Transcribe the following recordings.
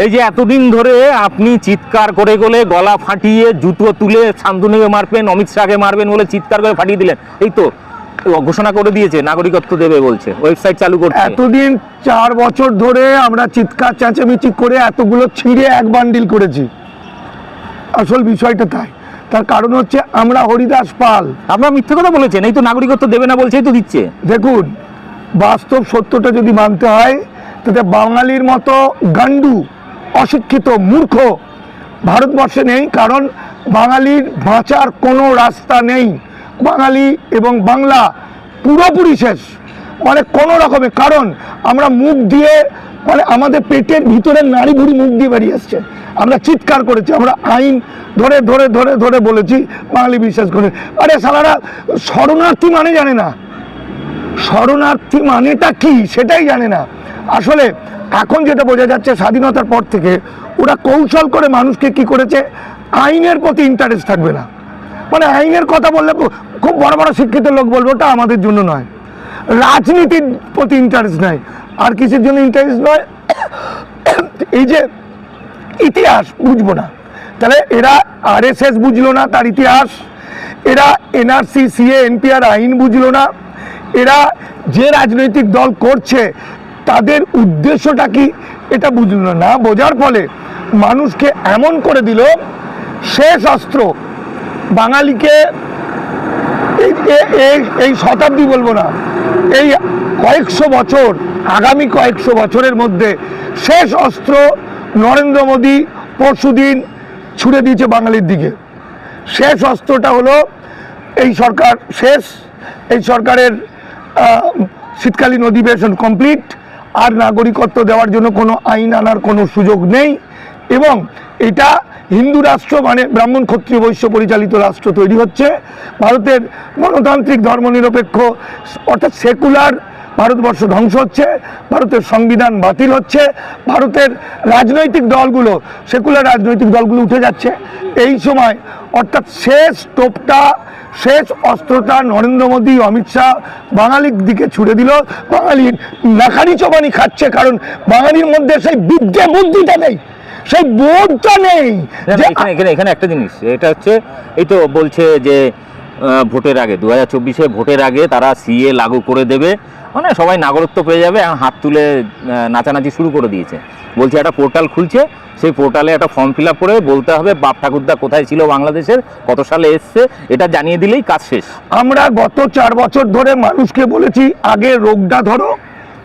এই যে এতদিন ধরে আপনি চিৎকার করে গলে গলা ফাটিয়ে জুতো তুলে শান্তনুকে মারবেন অমিত শাহকে মারবেন বলে চিৎকার করে ফাটিয়ে দিলেন। এই তো ঘোষণা করে দিয়েছে নাগরিকত্ব দেবে বলছে ওয়েবসাইট চালু করছে। এতদিন চার বছর ধরে আমরা চিৎকার চেঁচামেচি করে এতগুলো ছিঁড়ে এক বান্ডিল করেছি। আসল বিষয়টা তাই। তার কারণ হচ্ছে আমরা হরিদাস পাল। আপনারা মিথ্যে কথা বলেছেন এই তো নাগরিকত্ব দেবে না বলছে এই তো দিচ্ছে। দেখুন বাস্তব সত্যটা যদি মানতে হয় তাতে বাঙালির মতো গান্ডু অশিক্ষিত মূর্খ ভারতবর্ষে নেই, কারণ বাঙালির বাঁচার কোনো রাস্তা নেই। বাঙালি এবং বাংলা পুরোপুরি শেষ। মানে কোনো রকমে, কারণ আমরা মুখ দিয়ে মানে আমাদের পেটের ভিতরের নাড়ি ভুড়ি মুখ দিয়ে বেরিয়ে আসছে। আমরা চিৎকার করেছি, আমরা আইন ধরে ধরে ধরে ধরে বলেছি, বাঙালি বিশ্বাস করে। আরে সালারা, শরণার্থী মানে জানে না। শরণার্থী মানেটা কি সেটাই জানে না। আসলে এখন যেটা বোঝা যাচ্ছে স্বাধীনতার পর থেকে ওরা কৌশল করে মানুষকে কি করেছে? আইনের প্রতি ইন্টারেস্ট থাকবে না। মানে আইনের কথা বললে খুব বড় বড় শিক্ষিত লোক বলবে, ওটা আমাদের জন্য নয়। রাজনীতির প্রতি ইন্টারেস্ট নয় আর কিসের জন্য ইন্টারেস্ট নয়? এই যে ইতিহাস বুঝব না। তাহলে এরা আরএসএস বুঝলো না তার ইতিহাস। এরা এনআরসি সিএ এনপিআর আইন বুঝলো না। এরা যে রাজনৈতিক দল করছে তাদের উদ্দেশ্যটা কি এটা বুঝলো না। বোঝার ফলে মানুষকে এমন করে দিল শেষ অস্ত্র বাঙালিকে এই- শতাব্দী বলব না, এই কয়েকশো বছর, আগামী কয়েকশো বছরের মধ্যে শেষ অস্ত্র নরেন্দ্র মোদী পরশুদিন ছুড়ে দিয়েছে বাঙালির দিকে। শেষ অস্ত্রটা হলো এই সরকার শেষ, এই সরকারের শীতকালীন অধিবেশন কমপ্লিট আর নাগরিকত্ব দেওয়ার জন্য কোনো আইন আনার কোনো সুযোগ নেই। এবং এটা হিন্দু রাষ্ট্র মানে ব্রাহ্মণ ক্ষত্রিয় বৈশ্য পরিচালিত রাষ্ট্র তৈরি হচ্ছে। ভারতের গণতান্ত্রিক ধর্মনিরপেক্ষ, অর্থাৎ সেকুলার ভারতবর্ষ ধ্বংস হচ্ছে ভারতের সংবিধান বাতিল হচ্ছে ভারতের রাজনৈতিক দলগুলো সেকুলার রাজনৈতিক দলগুলো উঠে যাচ্ছে। এই সময় অর্থাৎ শেষ টোপটা শেষ অস্ত্রটা নরেন্দ্র মোদী অমিত শাহ বাঙালির দিকে ছুড়ে দিল। বাঙালির নাকারি চবানি খাচ্ছে কারণ বাঙালির মধ্যে সেই বিদ্যে বুদ্ধিটা নেই সেই বোধটা নেই এখানে এখানে এখানে একটা জিনিস এটা হচ্ছে এই তো বলছে যে ভোটের আগে দু হাজার চব্বিশে ভোটের আগে তারা সিএ লাগু করে দেবে মানে সবাই নাগরিকত্ব পেয়ে যাবে এখন হাত তুলে নাচানাচি শুরু করে দিয়েছে। বলছে একটা পোর্টাল খুলছে, সেই পোর্টালে একটা ফর্ম ফিল করে বলতে হবে বাপ ঠাকুরদা কোথায় ছিল বাংলাদেশের, কত সালে এসছে, এটা জানিয়ে দিলেই কাজ শেষ। আমরা গত চার বছর ধরে মানুষকে বলেছি, আগে রোগটা ধরো,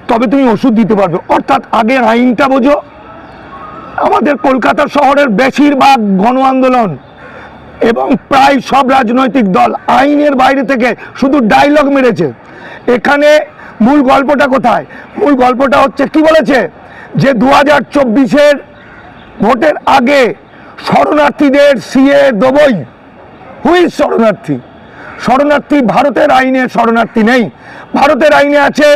তবে তুমি ওষুধ দিতে পারবে। অর্থাৎ আগে আইনটা বোঝো। আমাদের কলকাতা শহরের বেশিরভাগ গণ আন্দোলন এবং প্রায় সব রাজনৈতিক দল আইনের বাইরে থেকে শুধু ডায়লগ মেরেছে। এখানে মূল গল্পটা কোথায়? মূল গল্পটা হচ্ছে, কি বলেছে? যে দু হাজার চব্বিশের ভোটের আগে শরণার্থীদের সিএ দেবই। হুইজ শরণার্থী? শরণার্থী ভারতের আইনে শরণার্থী নেই। ভারতের আইনে আছে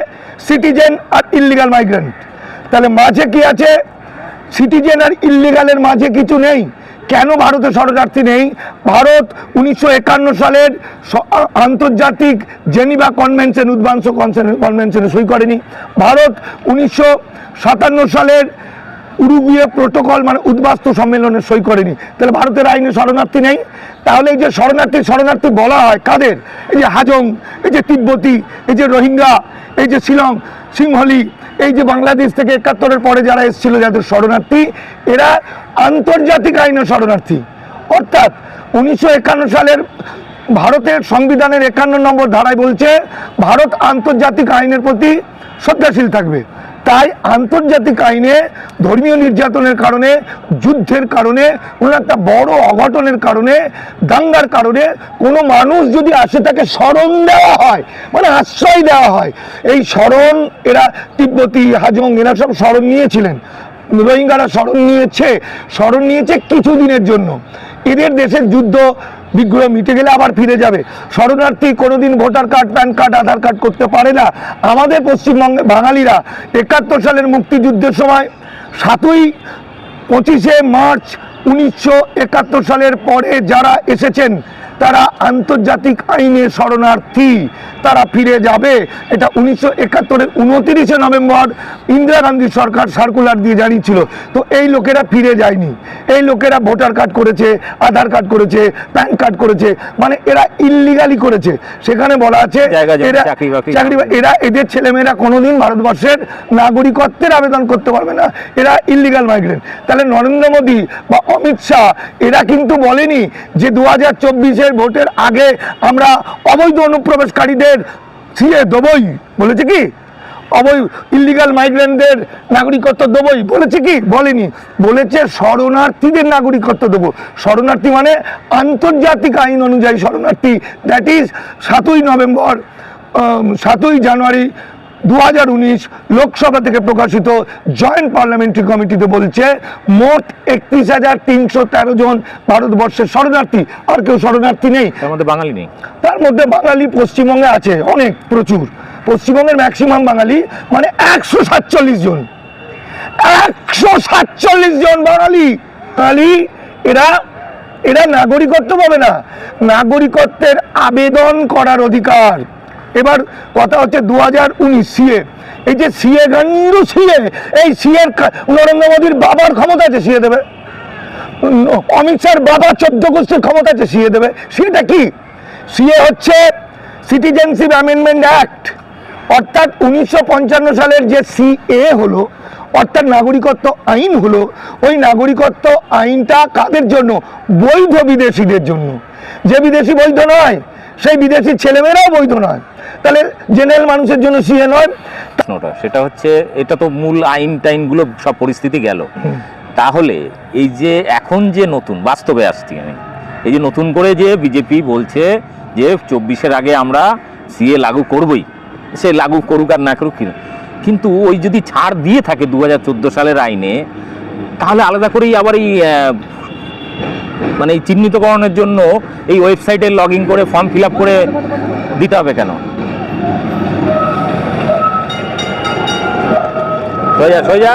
সিটিজেন আর ইল্লিগাল মাইগ্রেন্ট তাহলে মাঝে কি আছে? সিটিজেন আর ইল্লিগালের মাঝে কিছু নেই। কেন ভারতে শরণার্থী নেই? ভারত উনিশশো একান্ন সালের আন্তর্জাতিক জেনিভা কনভেনশন, উদ্বাংশ কনভেনশনে সই করেনি। ভারত উনিশশো সাতান্ন সালের উরুগুয়ে প্রোটোকল মানে উদ্বাস্তু সম্মেলনে সই করেনি। তাহলে ভারতের আইনে শরণার্থী নেই? তাহলে এই যে শরণার্থী শরণার্থী বলা হয় কাদের? এই যে হাজং, এই যে তিব্বতী, এই যে রোহিঙ্গা, এই যে শিলং, সিংহলি এই যে বাংলাদেশ থেকে একাত্তরের পরে যারা এসেছিল যাদের শরণার্থী, এরা আন্তর্জাতিক আইনের শরণার্থী। অর্থাৎ উনিশশো একান্ন সালের ভারতের সংবিধানের একান্ন নম্বর ধারায় বলছে, ভারত আন্তর্জাতিক আইনের প্রতি শ্রদ্ধাশীল থাকবে। তাই আন্তর্জাতিক আইনে ধর্মীয় নির্যাতনের কারণে, যুদ্ধের কারণে, কোনো একটা বড় অঘটনের কারণে, দাঙ্গার কারণে কোনো মানুষ যদি আসে তাকে স্মরণ দেওয়া হয় মানে আশ্রয় দেওয়া হয়, এই স্মরণ এরা তিব্বতী হাজং এরা সব স্মরণ নিয়েছিলেন। রোহিঙ্গারা স্মরণ নিয়েছে স্মরণ নিয়েছে কিছুদিনের জন্য। এদের দেশের যুদ্ধ বিগ্রহ মিটে গেলে আবার ফিরে যাবে। শরণার্থী কোনোদিন voter card, pan card, Aadhaar card করতে পারে না। আমাদের পশ্চিমবঙ্গে বাঙালিরা একাত্তর সালের মুক্তিযুদ্ধের সময় সাতই পঁচিশে মার্চ উনিশশো একাত্তর সালের পরে যারা এসেছেন তারা আন্তর্জাতিক আইনের শরণার্থী তারা ফিরে যাবে। এটা উনিশশো একাত্তরের উনতিরিশে নভেম্বর ইন্দিরা গান্ধী সরকার সার্কুলার দিয়ে জানিয়েছিল। তো এই লোকেরা ফিরে যায়নি। এই লোকেরা ভোটার কার্ড করেছে আধার কার্ড করেছে প্যান কার্ড করেছে মানে এরা ইল্লিগালি করেছে। সেখানে বলা আছে এরা চাকরি এরা এদের ছেলেমেয়েরা কোনোদিন ভারতবর্ষের নাগরিকত্বের আবেদন করতে পারবে না। এরা ইলিগাল মাইগ্রেন্ট তাহলে নরেন্দ্র মোদী বা অমিত শাহ এরা কিন্তু বলেনি যে দু হাজার চব্বিশের ভোটের আগে আমরা অবৈধ অনুপ্রবেশকারীদের ছিঁড়ে দেবই, বলেছে কি? অবৈধ ইলিগাল মাইগ্রেন্টদের নাগরিকত্ব দেবই, বলেছে কি? বলেনি। বলেছে শরণার্থীদের নাগরিকত্ব দেবো। শরণার্থী মানে আন্তর্জাতিক আইন অনুযায়ী শরণার্থী। দ্যাট ইজ সাতই নভেম্বর সাতই জানুয়ারি দু হাজার উনিশ লোকসভা থেকে প্রকাশিত জয়েন্ট পার্লামেন্টারি কমিটিতে বলছে মোট একত্রিশ হাজার তিনশো তেরো জন ভারতবর্ষের শরণার্থী আর কেউ শরণার্থী নেই। তার মধ্যে বাঙালি নেই। তার মধ্যে বাঙালি পশ্চিমবঙ্গে আছে অনেক প্রচুর। পশ্চিমবঙ্গের ম্যাক্সিমাম বাঙালি মানে একশো সাতচল্লিশ জন। একশো সাতচল্লিশ জন বাঙালি। বাঙালি এরা এরা নাগরিকত্ব পাবে না। নাগরিকত্বের আবেদন করার অধিকার। এবার কথা হচ্ছে দু হাজার উনিশ সিএ। এই যে সিএ গান্ডু সিএ, এই সিএর নরেন্দ্র মোদীর বাবার ক্ষমতা আছে, সিএ দেবে। অমিত শাহর বাবা চোদ্দ গোষ্ঠীর ক্ষমতা আছে, সিএ দেবে। সেটা কি? সিএ হচ্ছে সিটিজেনশিপ অ্যামেন্ডমেন্ট অ্যাক্ট অর্থাৎ উনিশশো পঞ্চান্ন সালের যে সিএ হলো, অর্থাৎ নাগরিকত্ব আইন হলো, ওই নাগরিকত্ব আইনটা কাদের জন্য? বৈধ বিদেশিদের জন্য। যে বিদেশি বৈধ নয়, সেই বিদেশি ছেলেমেয়েরাও বৈধ নয়। তাহলে জেনারেল মানুষের জন্য সিএ নয়। সেটা হচ্ছে, এটা তো মূল আইন টাইনগুলো সব পরিস্থিতি গেল। তাহলে এই যে এখন যে নতুন, বাস্তবে আসছি আমি, এই যে নতুন করে যে বিজেপি বলছে যে চব্বিশের আগে আমরা সিএ লাগু করবই, সে লাগু করুক আর না করুক কিন্তু ওই যদি ছাড় দিয়ে থাকে দু হাজার চোদ্দ সালের আইনে, তাহলে আলাদা করেই আবার এই মানে এই চিহ্নিতকরণের জন্য এই ওয়েবসাইটে লগ করে ফর্ম ফিল করে দিতে হবে কেন? সোজা সোজা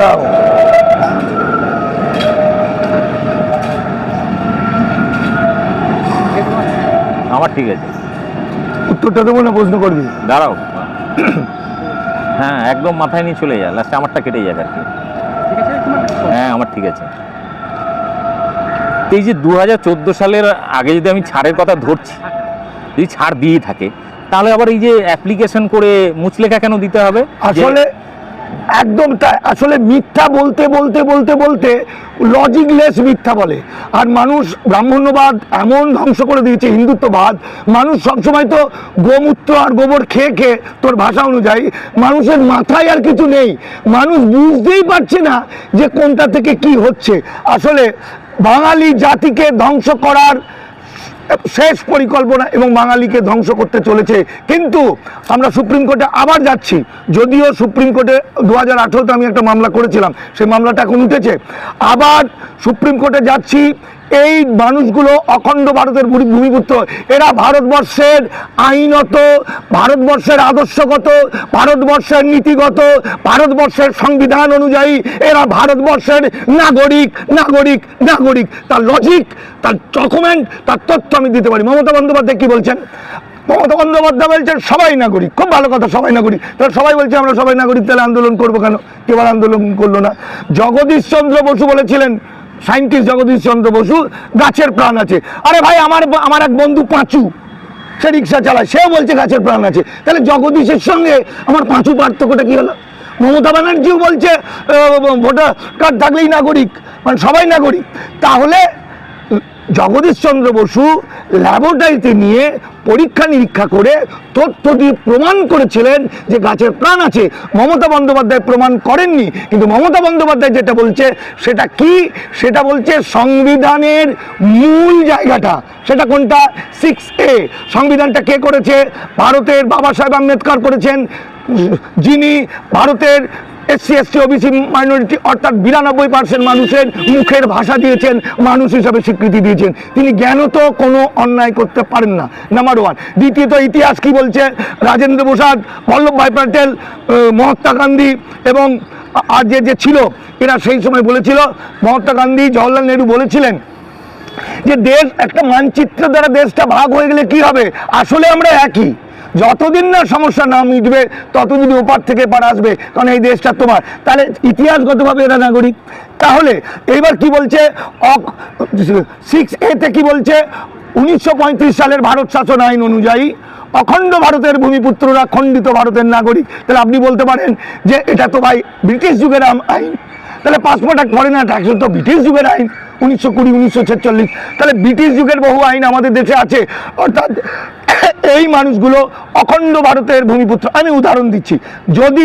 নাও আমার ঠিক আছে। উত্তরটা দেবো না প্রশ্ন করবি? দাঁড়াও। হ্যাঁ একদম মাথায় নিয়ে চলে যা লাস্টে আমারটা কেটে যাবে আর কি। হ্যাঁ আমার ঠিক আছে। তো এই যে দু হাজার চোদ্দ সালের আগে যদি আমি ছাড়ের কথা ধরছি, যদি ছাড় দিয়ে থাকে, তাহলে আবার এই যে অ্যাপ্লিকেশন করে মুচলেখা কেন দিতে হবে? আসলে একদম তাই, আসলে মিথ্যা বলতে বলতে বলতে বলতে লজিকলেস মিথ্যা বলে। আর মানুষ ব্রাহ্মণ্যবাদ এমন ধ্বংস করে দিয়েছে, হিন্দুত্ববাদ, মানুষ সবসময় তো গোমূত্র আর গোবর খেয়ে খেয়ে তোর ভাষা অনুযায়ী, মানুষের মাথায় আর কিছু নেই। মানুষ বুঝতেই পারছে না যে কোনটা থেকে কি হচ্ছে। আসলে বাঙালি জাতিকে ধ্বংস করার শেষ পরিকল্পনা এবং বাঙালিকে ধ্বংস করতে চলেছে। কিন্তু আমরা সুপ্রিম কোর্টে আবার যাচ্ছি। যদিও সুপ্রিম কোর্টে দু হাজার আমি একটা মামলা করেছিলাম, সেই মামলাটা এখন উঠেছে। আবার সুপ্রিম কোর্টে যাচ্ছি, এই মানুষগুলো অখণ্ড ভারতের ভূমিপুত্র। এরা ভারতবর্ষের আইনত, ভারতবর্ষের আদর্শগত, ভারতবর্ষের নীতিগত, ভারতবর্ষের সংবিধান অনুযায়ী এরা ভারতবর্ষের নাগরিক নাগরিক নাগরিক। তার লজিক তার ডকুমেন্ট তার তথ্য আমি দিতে পারি। মমতা বন্দ্যোপাধ্যায় কি বলছেন? মমতা বন্দ্যোপাধ্যায় বলছেন, সবাই নাগরিক। খুব ভালো কথা, সবাই নাগরিক। তাহলে সবাই বলছে, আমরা সবাই নাগরিক, তাহলে আন্দোলন করব কেন? কেউ আন্দোলন করল না। জগদীশ চন্দ্র বসু বলেছিলেন সায়েন্টিস্ট জগদীশ চন্দ্র বসু, গাছের প্রাণ আছে। আরে ভাই, আমার আমার এক বন্ধু পাঁচু, সে রিক্সা চালায়, সেও বলছে গাছের প্রাণ আছে। তাহলে জগদীশের সঙ্গে আমার পাঁচু পার্থক্যটা কি হলো? মমতা ব্যানার্জিও বলছে ভোটার কার্ড থাকলেই নাগরিক মানে সবাই নাগরিক। তাহলে জগদীশ চন্দ্র বসু ল্যাবরেটরিতে নিয়ে পরীক্ষা নিরীক্ষা করে তথ্যটি প্রমাণ করেছিলেন যে গাছের প্রাণ আছে। মমতা বন্দ্যোপাধ্যায় প্রমাণ করেননি, কিন্তু মমতা বন্দ্যোপাধ্যায় যেটা বলছে, সেটা কি? সেটা বলছে সংবিধানের মূল জায়গাটা। সেটা কোনটা? সিক্স এ সংবিধানটা কে করেছে? ভারতের বাবা সাহেব আম্বেদকর করেছেন। যিনি ভারতের এসসি এসটি ওবিসি মাইনরিটি অর্থাৎ বিরানব্বই পার্সেন্ট মানুষের মুখের ভাষা দিয়েছেন, মানুষ হিসাবে স্বীকৃতি দিয়েছেন। তিনি জ্ঞানত কোনো অন্যায় করতে পারেন না নাম্বার ওয়ান দ্বিতীয়ত, ইতিহাস কি বলছে? রাজেন্দ্র প্রসাদ বল্লভভাই প্যাটেল মহাত্মা গান্ধী এবং আর যে যে ছিল, এরা সেই সময় বলেছিল, মহাত্মা গান্ধী, জওয়াহরলাল নেহরু বলেছিলেন যে দেশ একটা মানচিত্র দ্বারা দেশটা ভাগ হয়ে গেলে কি হবে? আসলে আমরা একই। যতদিন না সমস্যা না মিটবে, ততদিন ওপার থেকে পার আসবে, কারণ এই দেশটা তোমার। তাহলে ইতিহাসগতভাবে এরা নাগরিক। তাহলে এইবার কি বলছে? সিক্স এতে কি বলছে? উনিশশো পঁয়ত্রিশ সালের ভারত শাসন আইন অনুযায়ী অখণ্ড ভারতের ভূমিপুত্ররা খণ্ডিত ভারতের নাগরিক। তাহলে আপনি বলতে পারেন যে এটা তো ভাই ব্রিটিশ যুগের আইন। তাহলে পাসপোর্ট অ্যাক্ট ফরেনার ট্যাক্স তো ব্রিটিশ যুগের আইন। উনিশশো কুড়ি, উনিশশো ছেচল্লিশ। তাহলে ব্রিটিশ যুগের বহু আইন আমাদের দেশে আছে। অর্থাৎ এই মানুষগুলো অখণ্ড ভারতের ভূমিপুত্র। আমি উদাহরণ দিচ্ছি। যদি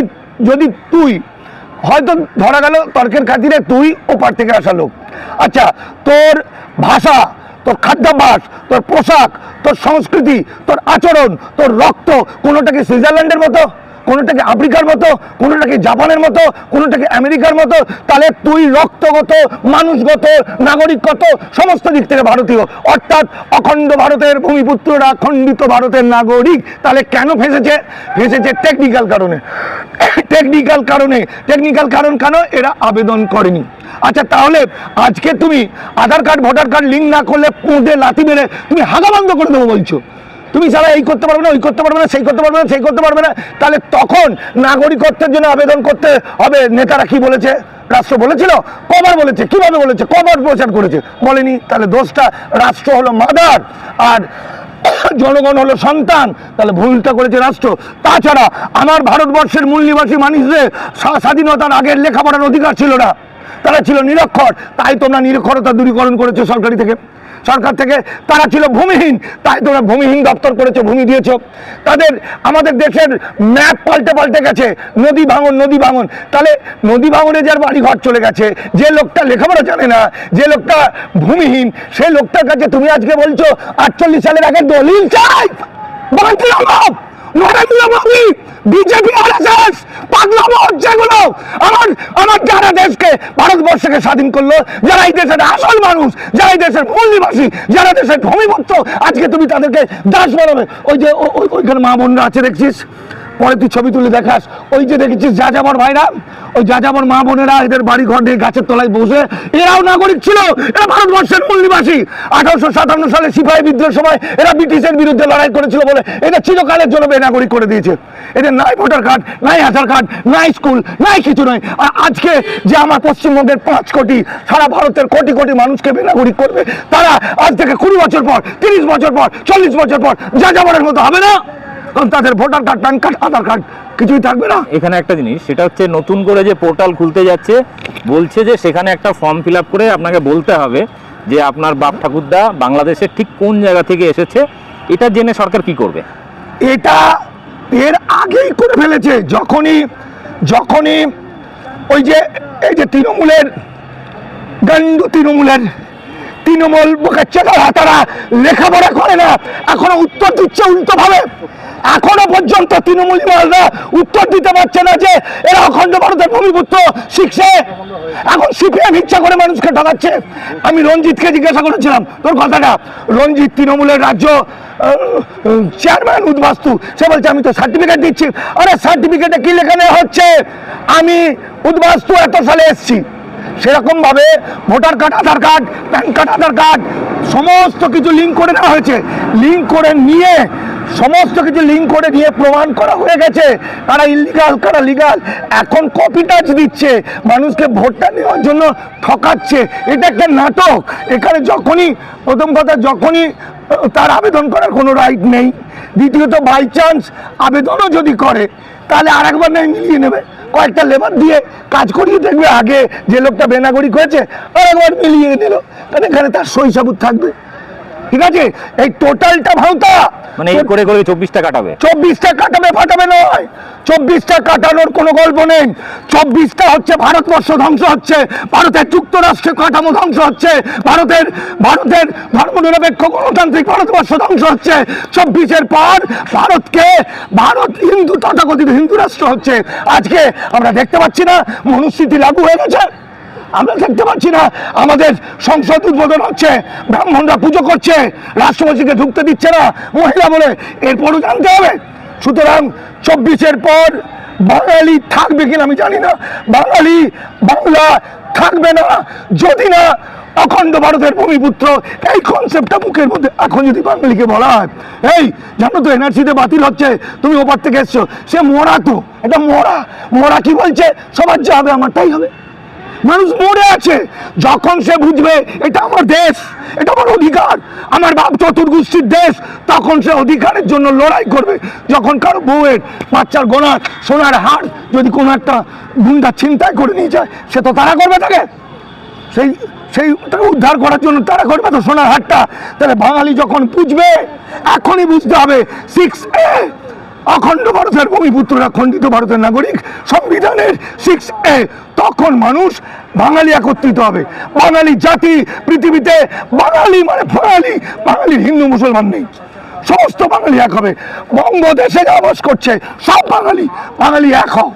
যদি তুই, হয়তো ধরা গেল তর্কের খাতিরে তুই ওপার থেকে আসা লোক। আচ্ছা তোর ভাষা, তোর খাদ্যাভ্যাস, তোর পোশাক, তোর সংস্কৃতি, তোর আচরণ, তোর রক্ত কোনোটাকে সুইজারল্যান্ডের মতো? কোনোটাকে আফ্রিকার মতো, কোনোটাকে জাপানের মতো, কোনোটাকে আমেরিকার মতো, তাহলে তুই রক্তগত, মানুষগত, নাগরিকগত সমস্ত দিক থেকে ভারতীয়। অর্থাৎ অখণ্ড ভারতের ভূমিপুত্ররা, খণ্ডিত ভারতের নাগরিক, তাহলে কেন ফেঁসেছে? ফেঁসেছে টেকনিক্যাল কারণে। টেকনিক্যাল কারণে। টেকনিক্যাল কারণ কেন? এরা আবেদন করেনি। আচ্ছা তাহলে আজকে তুমি Aadhaar card, voter card link না করলে পুঁতে লাথি মেরে তুমি হাগা বন্ধ করে দেবো বলছো। তুমি ছাড়া এই করতে পারবে না, ওই করতে পারবে না, সেই করতে পারবে না, সেই করতে পারবে না। তাহলে তখন নাগরিকত্বের জন্য আবেদন করতে হবে, নেতারা কি বলেছে? রাষ্ট্র বলেছিল? কবার বলেছে? কীভাবে বলেছে? কবার প্রচার করেছে? বলেনি। তাহলে দোষটা রাষ্ট্র হলো মাদার, আর জনগণ হলো সন্তান। তাহলে ভুলটা করেছে রাষ্ট্র। তাছাড়া আমার ভারতবর্ষের মূল নিবাসী মানুষদের স্বাধীনতার আগের লেখাপড়ার অধিকার ছিল না। তারা ছিল নিরক্ষর। তাই তোমরা নিরক্ষরতা দূরীকরণ করেছ সরকারি থেকে। সরকার থেকে, তারা ছিল ভূমিহীন। তাই তোমরা ভূমিহীন দপ্তর করেছ, ভূমি দিয়েছ। তাদের, আমাদের দেশের ম্যাপ পাল্টে পাল্টে গেছে। নদী ভাঙন নদী ভাঙন। তাহলে নদী ভাঙনে যার বাড়ি ঘর চলে গেছে, যে লোকটা লেখাপড়া জানে না, যে লোকটা ভূমিহীন, সেই লোকটার কাছে তুমি আজকে বলছো, আটচল্লিশ সালের আগে দলিল চাই। বাংলাম নরেন্দ্র মোদী বিজেপি আরএসএস পাগলামো হচ্ছে এগুলো আমার আমার যারা দেশকে, ভারতবর্ষকে স্বাধীন করল, যারা এই দেশের আসল মানুষ, যারা এই দেশের মূল নিবাসী, যারা দেশের ভূমিপুত্র, আজকে তুমি তাদেরকে দাস বানাবে ওই যে ওই- ওইখানে মা বোনরা আছে, দেখছিস? পরে তুই ছবি তুলে দেখাস। ওই যে দেখেছিস যাযাবর ভাইরা? ওই যাযাবর মা বোনেরা এদের বাড়ি ঘর নিয়ে গাছের তলায় বসে, এরাও নাগরিক ছিল, এরা ভারতবর্ষের মূল নিবাসী। আঠারোশো সাতান্ন সালে সিপাহী বিদ্রোহের সময় এরা ব্রিটিশের বিরুদ্ধে লড়াই করেছিল বলে এটা চিরকালের জন্য বেনাগরিক করে দিয়েছে। এদের নাই ভোটার কার্ড, নাই আধার কার্ড, নাই স্কুল, নাই কিছু নয়। আর আজকে যে আমার পশ্চিমবঙ্গের পাঁচ কোটি, সারা ভারতের কোটি কোটি মানুষকে বেনাগরিক করবে, তারা আজ থেকে কুড়ি বছর পর, তিরিশ বছর পর, চল্লিশ বছর পর যাযাবরের মতো হবে না? কারণ তাদের voter card pan card Aadhaar card কিছুই থাকবে না। এখানে একটা জিনিস সেটা হচ্ছে নতুন করে যে পোর্টাল খুলতে যাচ্ছে বলছে যে সেখানে একটা ফর্ম ফিল করে আপনাকে বলতে হবে যে আপনার বাপ ঠাকুরদা বাংলাদেশের ঠিক কোন জায়গা থেকে এসেছে এটা জেনে সরকার কি করবে? এটা এর আগেই করে ফেলেছে যখনই যখনই ওই যে এই যে তৃণমূলের গান্ডু তৃণমূলের তৃণমূল তারা লেখাপড়া করে না, এখনও উত্তর দিচ্ছে উল্টো ভাবে এখনও পর্যন্ত তৃণমূল উত্তর দিতে পারছে না যে এরা অখণ্ড ভারতের ভূমিপুত্র শিখছে এখন সিপিএম ইচ্ছা করে মানুষকে ঠকাচ্ছে। আমি রঞ্জিতকে জিজ্ঞাসা করেছিলাম, তোর কথাটা? রঞ্জিত তৃণমূলের রাজ্য চেয়ারম্যান উদ্বাস্তু। সে বলছে, আমি তো সার্টিফিকেট দিচ্ছি। আরে, সার্টিফিকেটে কি লেখানো হচ্ছে? আমি উদ্বাস্তু এত সালে এসছি। সেরকম ভাবে voter card, Aadhaar card, pan card, Aadhaar card, সমস্ত কিছু লিঙ্ক করে নেওয়া হয়েছে। লিঙ্ক করে নিয়ে, সমস্ত কিছু লিঙ্ক করে নিয়ে প্রমাণ করা হয়ে গেছে। কারা ইলিগাল কারা লিগাল এখন কপি টাচ দিচ্ছে। মানুষকে ভোটটা নেওয়ার জন্য ঠকাচ্ছে। এটা একটা নাটক। এখানে যখনই, প্রথম কথা যখনই তার আবেদন করার কোনো রাইট নেই। দ্বিতীয়ত বাই চান্স আবেদনও যদি করে, তাহলে আরেকবার নেই মিলিয়ে নেবে। কয়েকটা লেবার দিয়ে কাজ করিয়ে দেখবে আগে যে লোকটা বেনাগড়ি করেছে, আর একবার মিলিয়ে নিল কারণ এখানে তার সই থাকবে। ঠিক আছে? এই টোটালটা ভাওতা মানে এই করে করে চব্বিশটা কাটাবে। চব্বিশটা কাটাবে ফাটাবে নয়। চব্বিশটা কাটানোর কোনো গল্প নেই। চব্বিশটা হচ্ছে ভারতবর্ষ ধ্বংস হচ্ছে। ভারতের যুক্তরাষ্ট্রের কাঠামো ধ্বংস হচ্ছে। ভারতের ভারতের ধর্মনিরপেক্ষ গণতান্ত্রিক ভারতবর্ষ ধ্বংস হচ্ছে। চব্বিশের পর ভারতকে ভারত হিন্দু তথাকথিত হিন্দু রাষ্ট্র হচ্ছে। আজকে আমরা দেখতে পাচ্ছি না মনুস্মৃতি লাগু হয়ে গেছে। আমরা দেখতে পাচ্ছি না, আমাদের সংসদ উদ্বোধন হচ্ছে, ব্রাহ্মণরা পুজো করছে, রাষ্ট্রপতিকে ঢুকতে দিচ্ছে না, মহিলা বলে এরপরও জানতে হবে। সুতরাং চব্বিশের পর বাঙালি থাকবে কিনা আমি জানি না, বাঙালি বাংলা থাকবে না, যদি না, অখণ্ড ভারতের ভূমিপুত্র, এই কনসেপ্টটা মুখের মধ্যে এখন যদি বাঙালিকে বলা হয়, এই জানো তো এনআরসিতে বাতিল হচ্ছে, তুমি ওপার থেকে এসছো, সে মরা তো, এটা মরা মরা কি বলছে, সবার যা হবে আমার তাই হবে। মানুষ মরে আছে। যখন সে বুঝবে এটা আমার দেশ, এটা আমার অধিকার, আমার বাপ চতুর্গোষ্ঠীর দেশ, তখন সে অধিকারের জন্য লড়াই করবে। যখন কারও বউয়ের বাচ্চার গোনার সোনার হার যদি কোনো একটা গুন্ডা চিন্তায় করে নিয়ে যায়, সে তো তারা করবে তাকে। সেই সেই উদ্ধার করার জন্য তারা করবে তো সোনার হাটটা তাহলে বাঙালি যখন বুঝবে, এখনই বুঝতে হবে সিক্স এ অখণ্ড ভারতের ভূমিপুত্ররা খণ্ডিত ভারতের নাগরিক, সংবিধানের সিক্স এ তখন মানুষ বাঙালি একত্রিত হবে। বাঙালি জাতি, পৃথিবীতে বাঙালি মানে বাঙালি বাঙালির হিন্দু, মুসলমান নেই। সমস্ত বাঙালি এক হবে। বঙ্গদেশে যা বাস করছে, সব বাঙালি। বাঙালি এক হও।